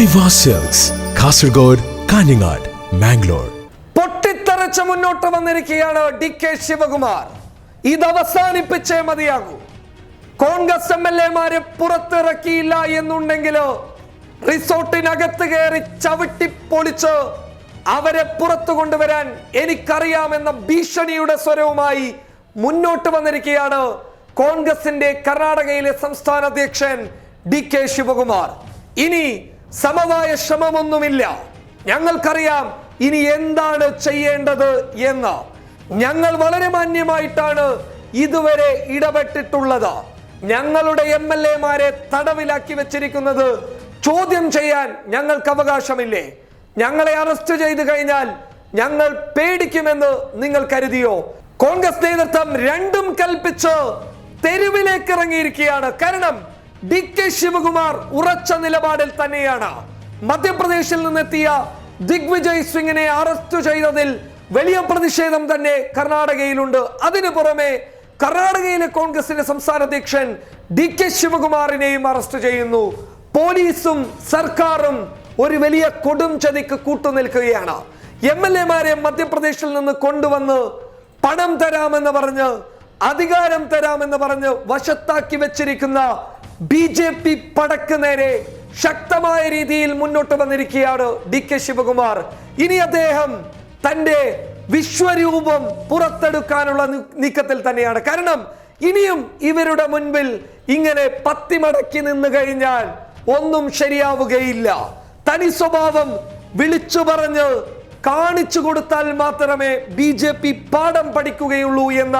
ഐവ സെൽസ് കാസർഗോഡ് കാഞ്ഞങ്ങാട് മാംഗ്ലൂർ പൊട്ടിത്തെറിച്ച് മുന്നോട്ട് വന്നിരിക്കുകയാണ് ഡി കെ ശിവകുമാർ. ഇത് അവസാനിപ്പിച്ചേ മതിയാകൂ. കോൺഗ്രസ് എം എൽ എമാരെ പുറത്തിറക്കിയില്ല എന്നുണ്ടെങ്കിലോ റിസോർട്ടിനകത്ത് കയറി ചവിട്ടി പൊളിച്ച് അവരെ പുറത്തു കൊണ്ടുവരാൻ എനിക്കറിയാമെന്ന ഭീഷണിയുടെ സ്വരവുമായി മുന്നോട്ട് വന്നിരിക്കുകയാണ് കോൺഗ്രസിന്റെ കർണാടകയിലെ സംസ്ഥാന അധ്യക്ഷൻ ഡി കെ ശിവകുമാർ. ഇനി സമവായ ശ്രമമൊന്നുമില്ല. ഞങ്ങൾക്കറിയാം ഇനി എന്താണ് ചെയ്യേണ്ടത് എന്ന്. ഞങ്ങൾ വളരെ മാന്യമായിട്ടാണ് ഇതുവരെ ഇടപെട്ടിട്ടുള്ളത്. ഞങ്ങളുടെ എം എൽ എമാരെ തടവിലാക്കി വെച്ചിരിക്കുന്നത് ചോദ്യം ചെയ്യാൻ ഞങ്ങൾക്ക് അവകാശമില്ലേ? ഞങ്ങളെ അറസ്റ്റ് ചെയ്തു കഴിഞ്ഞാൽ ഞങ്ങൾ പേടിക്കുമെന്ന് നിങ്ങൾ കരുതിയോ? കോൺഗ്രസ് നേതൃത്വം രണ്ടും കൽപ്പിച്ച് തെരുവിലേക്ക് ഇറങ്ങിയിരിക്കുകയാണ് കാരണം ഡി കെ ശിവകുമാർ ഉറച്ച നിലപാടിൽ തന്നെയാണ്. മധ്യപ്രദേശിൽ നിന്നെത്തിയ ദിഗ്വിജയ് സിംഗിനെ അറസ്റ്റ് ചെയ്തതിൽ വലിയ പ്രതിഷേധം തന്നെ കർണാടകയിലുണ്ട്. അതിനു പുറമെ കർണാടകയിലെ കോൺഗ്രസിന്റെ സംസ്ഥാന അധ്യക്ഷൻ ഡി കെ ശിവകുമാറിനെയും അറസ്റ്റ് ചെയ്യുന്നു. പോലീസും സർക്കാരും ഒരു വലിയ കൊടും ചതിക്ക് കൂട്ടുനിൽക്കുകയാണ്. എം എൽ എമാരെ മധ്യപ്രദേശിൽ നിന്ന് കൊണ്ടുവന്ന് പണം തരാമെന്ന് പറഞ്ഞ് അധികാരം തരാമെന്ന് പറഞ്ഞ് വശത്താക്കി വെച്ചിരിക്കുന്ന ബി ജെ പി പടക്ക് നേരെ ശക്തമായ രീതിയിൽ മുന്നോട്ട് വന്നിരിക്കുകയാണ് ഡി കെ ശിവകുമാർ. ഇനി അദ്ദേഹം തന്റെ വിശ്വരൂപം പുറത്തെടുക്കാനുള്ള നീക്കത്തിൽ തന്നെയാണ്. കാരണം ഇനിയും ഇവരുടെ മുൻപിൽ ഇങ്ങനെ പത്തിമടക്കി നിന്ന് കഴിഞ്ഞാൽ ഒന്നും ശരിയാവുകയില്ല. തനി സ്വഭാവം വിളിച്ചു പറഞ്ഞ് കാണിച്ചു കൊടുത്താൽ മാത്രമേ ബി ജെ പി പാഠം പഠിക്കുകയുള്ളൂ എന്ന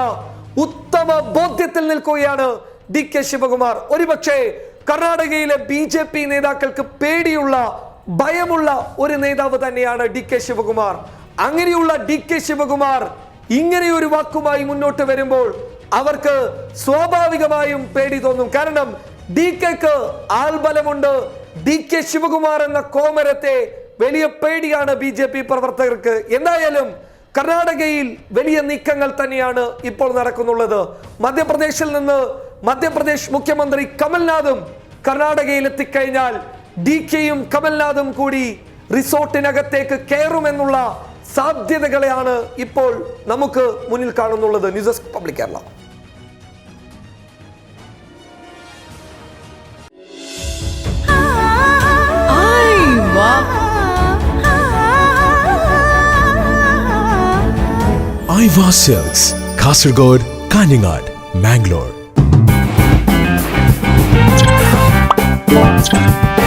ഉത്തമ ബോധ്യത്തിൽ നിൽക്കുകയാണ് ഡി കെ ശിവകുമാർ. ഒരുപക്ഷെ കർണാടകയിലെ ബി ജെ പി നേതാക്കൾക്ക് പേടിയുള്ള ഭയമുള്ള ഒരു നേതാവ് തന്നെയാണ് ഡി കെ ശിവകുമാർ. അങ്ങനെയുള്ള ഡി കെ ശിവകുമാർ ഇങ്ങനെ ഒരു വാക്കുമായി മുന്നോട്ട് വരുമ്പോൾ അവർക്ക് സ്വാഭാവികമായും പേടി തോന്നും. കാരണം ഡി കെക്ക് ആൾബലമുണ്ട്. ഡി കെ ശിവകുമാർ എന്ന കോമരത്തെ വലിയ പേടിയാണ് ബി ജെ പി പ്രവർത്തകർക്ക്. എന്തായാലും കർണാടകയിൽ വലിയ നീക്കങ്ങൾ തന്നെയാണ് ഇപ്പോൾ നടക്കുന്നുള്ളത്. മധ്യപ്രദേശിൽ നിന്ന് മധ്യപ്രദേശ് മുഖ്യമന്ത്രി കമൽനാഥും കർണാടകയിൽ എത്തിക്കഴിഞ്ഞാൽ ഡി കെയും കമൽനാഥും കൂടി റിസോർട്ടിനകത്തേക്ക് കയറുമെന്നുള്ള സാധ്യതകളെയാണ് ഇപ്പോൾ നമുക്ക് മുന്നിൽ കാണുന്നുള്ളത്. News desk public Kerala. ഐവ സെൽസ് കാസർഗോഡ് കാഞ്ഞങ്ങാട് മാംഗ്ലൂർ. Thank you.